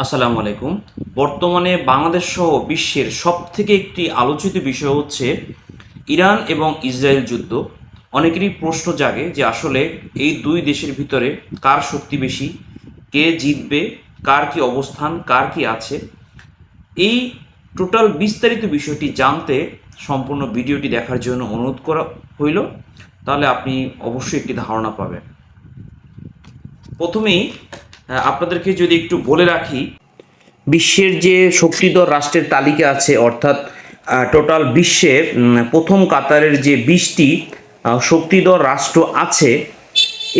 আসসালামু আলাইকুম। বর্তমানে বাংলাদেশ সহ বিশ্বের সব থেকে একটি আলোচিত বিষয় হচ্ছে ইরান এবং ইসরায়েল যুদ্ধ। অনেকেরই প্রশ্ন জাগে যে আসলে এই দুই দেশের ভিতরে কার শক্তি বেশি, কে জিতবে, কার কি অবস্থান, কার কি আছে। এই টোটাল বিস্তারিত বিষয়টি জানতে সম্পূর্ণ ভিডিওটি দেখার জন্য অনুরোধ করা হইল, তাহলে আপনি অবশ্যই একটি ধারণা পাবেন। প্রথমেই আপনাদেরকে যদি একটু বলে রাখি, বিশ্বের যে শক্তিধর রাষ্ট্রের তালিকা আছে, অর্থাৎ টোটাল বিশ্বে প্রথম কাতারের যে বিশটি শক্তিধর রাষ্ট্র আছে,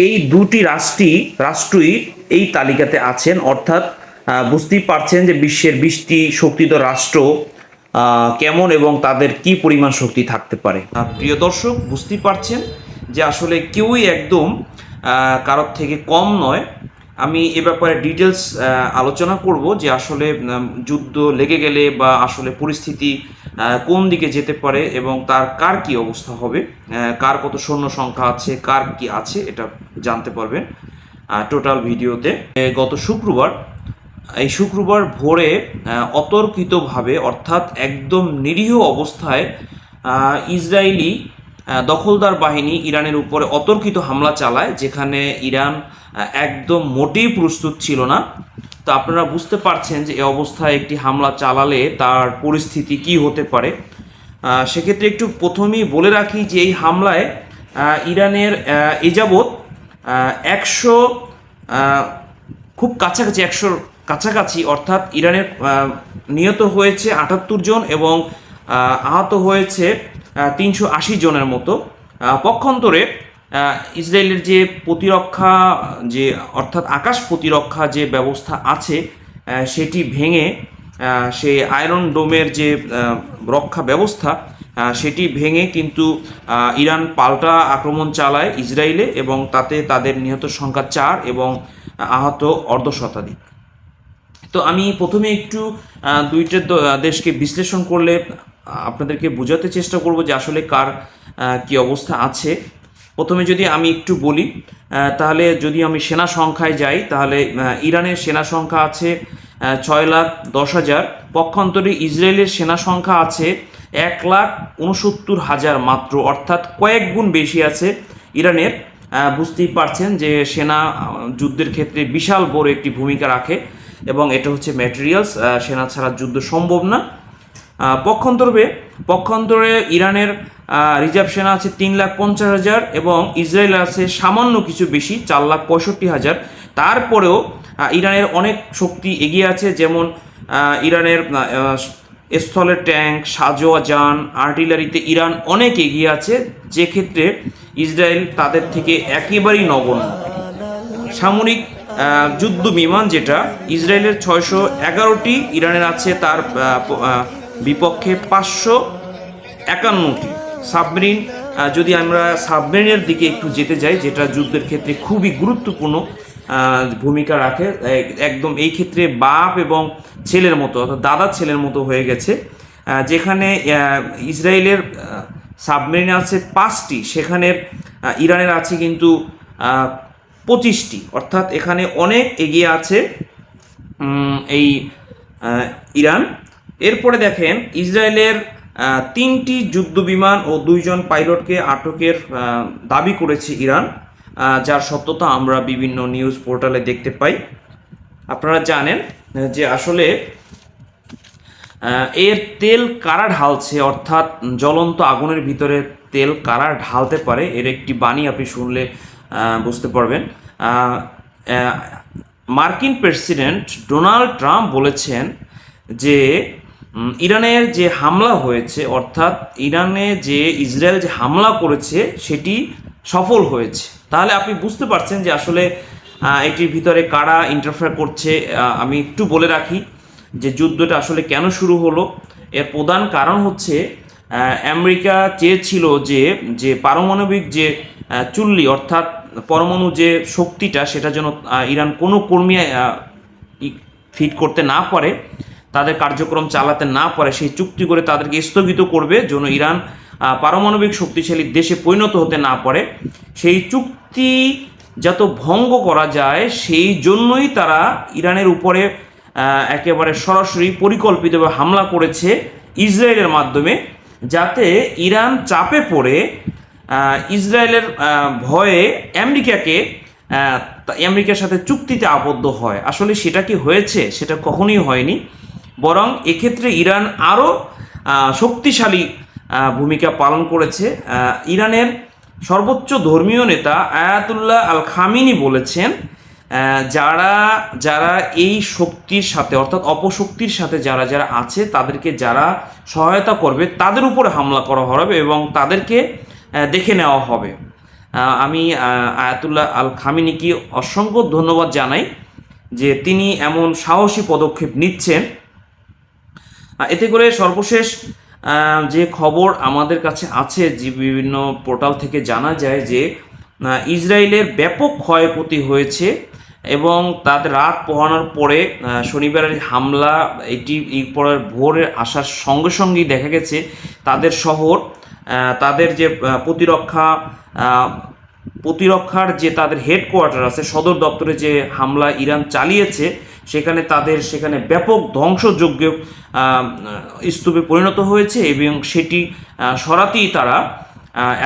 এই দুটি রাষ্ট্রই রাষ্ট্রই এই তালিকাতে আছেন। অর্থাৎ বুঝতেই পারছেন যে বিশ্বের বিশটি শক্তিধর রাষ্ট্র কেমন এবং তাদের কি পরিমাণ শক্তি থাকতে পারে। প্রিয় দর্শক, বুঝতেই পারছেন যে আসলে কেউই একদম কারোর থেকে কম নয়। আমি এ ব্যাপারে ডিটেলস আলোচনা করব যে আসলে যুদ্ধ লেগে গেলে বা আসলে পরিস্থিতি কোন দিকে যেতে পারে এবং তার কার কি অবস্থা হবে কার কত সৈন্য সংখ্যা আছে, কার কি আছে, এটা জানতে পারবেন টোটাল ভিডিওতে। গত শুক্রবার, এই শুক্রবার ভোরে অতর্কিতভাবে অর্থাৎ একদম নিরীহ অবস্থায় ইসরায়েলি দখলদার বাহিনী ইরানের উপরে অতর্কিত হামলা চালায়, যেখানে ইরান একদম মোটেই প্রস্তুত ছিল না। তো আপনারা বুঝতে পারছেন যে এই অবস্থায় একটি হামলা চালালে তার পরিস্থিতি কি হতে পারে। সেক্ষেত্রে একটু প্রথমেই বলে রাখি যে এই হামলায় ইরানের আহ, এ যাবৎ একশো খুব কাছাকাছি একশোর কাছাকাছি অর্থাৎ ইরানের নিহত হয়েছে আটাত্তর জন এবং আহত হয়েছে তিনশো আশি জনের মতো। পক্ষান্তরে ইসরায়েলের যে প্রতিরক্ষা, যে অর্থাৎ আকাশ প্রতিরক্ষা যে ব্যবস্থা আছে সেটি ভেঙে সেই আয়রন ডোমের যে রক্ষা ব্যবস্থা সেটি ভেঙে কিন্তু ইরান পাল্টা আক্রমণ চালায় ইসরায়েলে এবং তাতে তাদের নিহত সংখ্যা চার এবং আহত অর্ধ শতাধিক তো আমি প্রথমে একটু দুইটা দেশকে বিশ্লেষণ করলে আপনাদেরকে বোঝাতে চেষ্টা করব যে আসলে কার কি অবস্থা আছে। প্রথমে যদি আমি একটু বলি তাহলে যদি আমি সেনা সংখ্যায় যাই, তাহলে ইরানের সেনা সংখ্যা আছে ছয় লাখ দশ হাজার। পক্ষান্তরে ইসরায়েলের সেনা সংখ্যা আছে এক লাখ উনসত্তর হাজার মাত্র, অর্থাৎ কয়েক গুণ বেশি আছে ইরানের। বুঝতেই পারছেন যে সেনা যুদ্ধের ক্ষেত্রে বিশাল বড় একটি ভূমিকা রাখে এবং এটা হচ্ছে ম্যাটেরিয়ালস সেনা ছাড়া যুদ্ধ সম্ভব না। পক্ষান্তরে পক্ষান্তরে ইরানের রিজার্ভ সেনা আছে তিন লাখ পঞ্চাশ হাজার এবং ইসরায়েল আছে সামান্য কিছু বেশি, চার লাখ পঁয়ষট্টি হাজার। তারপরেও ইরানের অনেক শক্তি এগিয়ে আছে, যেমন ইরানের স্থলের ট্যাঙ্ক, সাজোয়া যান, আর্টিলারিতে ইরান অনেক এগিয়ে আছে। যে ক্ষেত্রে ইসরায়েল তাদের থেকে একেবারেই নগণ্য। সামরিক যুদ্ধ বিমান যেটা, ইসরায়েলের ছয়শো এগারোটি, ইরানের আছে তার বিপক্ষে পাঁচশো একান্নটি। সাবমেরিন যদি আমরা সাবমেরিনের দিকে একটু যেতে যাই, যেটা যুদ্ধের ক্ষেত্রে খুবই গুরুত্বপূর্ণ ভূমিকা রাখে একদম এই ক্ষেত্রে বাপ এবং ছেলের মতো, অর্থাৎ দাদা ছেলের মতো হয়ে গেছে। যেখানে ইসরায়েলের সাবমেরিন আছে পাঁচটি, সেখানে ইরানের আছে কিন্তু পঁচিশটি। অর্থাৎ এখানে অনেক এগিয়ে আছে এই ইরান। এরপরে দেখেন, ইসরায়েলের তিনটি যুদ্ধ বিমান ও দুইজন পাইলটকে আটকের দাবি করেছে ইরান যার সত্যতা আমরা বিভিন্ন নিউজ পোর্টালে দেখতে পাই। আপনারা জানেন যে আসলে এর তেল কারা ঢালছে, অর্থাৎ জ্বলন্ত আগুনের ভিতরে তেল কারা ঢালতে পারে, এর একটি বাণী আপনি শুনলে বুঝতে পারবেন। মার্কিন প্রেসিডেন্ট ডোনাল্ড ট্রাম্প বলেছেন যে ইরানের যে হামলা হয়েছে, অর্থাৎ ইরানে যে ইসরায়েল যে হামলা করেছে, সেটি সফল হয়েছে। তাহলে আপনি বুঝতে পারছেন যে আসলে এটির ভিতরে কারা ইন্টারফেয়ার করছে আমি একটু বলে রাখি যে যুদ্ধটা আসলে কেন শুরু হলো। এর প্রধান কারণ হচ্ছে আমেরিকা চেয়েছিল যে যে পারমাণবিক যে চুল্লি, অর্থাৎ পরমাণু যে শক্তিটা, সেটা যেন ইরান কোনো কর্মী ফিট করতে না পারে তাদের কার্যক্রম চালাতে না পারে, সেই চুক্তি করে তাদেরকে স্থগিত করবে যেন ইরান পারমাণবিক শক্তিশালী দেশে পরিণত হতে না পারে। সেই চুক্তি যত ভঙ্গ করা যায়, সেই জন্যই তারা ইরানের উপরে একেবারে সরাসরি পরিকল্পিতভাবে হামলা করেছে ইসরায়েলের মাধ্যমে, যাতে ইরান চাপে পড়ে ইসরায়েলের ভয়ে আমেরিকাকে আমেরিকার সাথে চুক্তিতে আবদ্ধ হয়। আসলে সেটা কি হয়েছে? সেটা কখনোই হয়নি। বরং এক্ষেত্রে ইরান আরও শক্তিশালী ভূমিকা পালন করেছে। ইরানের সর্বোচ্চ ধর্মীয় নেতা আয়াতুল্লাহ আল খামিনি বলেছেন যারা যারা এই শক্তির সাথে, অর্থাৎ অপশক্তির সাথে যারা যারা আছে, তাদেরকে যারা সহায়তা করবে, তাদের উপরে হামলা করা হবে এবং তাদেরকে দেখে নেওয়া হবে। আমি আয়াতুল্লাহ আল খামিনিকে অসংখ্য ধন্যবাদ জানাই যে তিনি এমন সাহসী পদক্ষেপ নিচ্ছেন। এতে করে সর্বশেষ যে খবর আমাদের কাছে আছে, যে বিভিন্ন পোর্টাল থেকে জানা যায় যে ইসরায়েলের ব্যাপক ক্ষয়ক্ষতি হয়েছে এবং তাদের রাত পোহানোর পরে শনিবারের হামলা, এটি পরের ভোরের আসার সঙ্গে সঙ্গেই দেখা গেছে, তাদের শহর তাদের যে প্রতিরক্ষা প্রতিরক্ষার যে তাদের হেডকোয়ার্টার আছে, সদর দপ্তরে যে হামলা ইরান চালিয়েছে সেখানে তাদের সেখানে ব্যাপক ধ্বংসযোগ্য স্তূপে পরিণত হয়েছে এবং সেটি সরাতেই তারা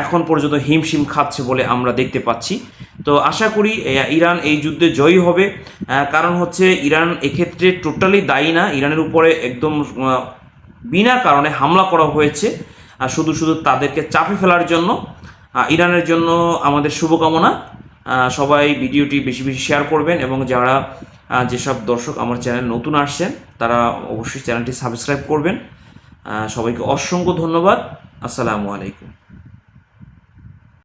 এখন পর্যন্ত হিমশিম খাচ্ছে বলে আমরা দেখতে পাচ্ছি। তো আশা করি ইরান এই যুদ্ধে জয়ী হবে। কারণ হচ্ছে ইরান এক্ষেত্রে টোটালি দায়ী না। ইরানের উপরে একদম বিনা কারণে হামলা করা হয়েছে। আর শুধু শুধু তাদেরকে চাপে ফেলার জন্য ইরানের জন্য আমাদের শুভকামনা। সবাই ভিডিওটি বেশি বেশি শেয়ার করবেন এবং যারা যেসব দর্শক আমার চ্যানেল নতুন আসছেন, তারা অবশ্যই চ্যানেলটি সাবস্ক্রাইব করবেন। সবাইকে অসংখ্য ধন্যবাদ। আসসালামু আলাইকুম।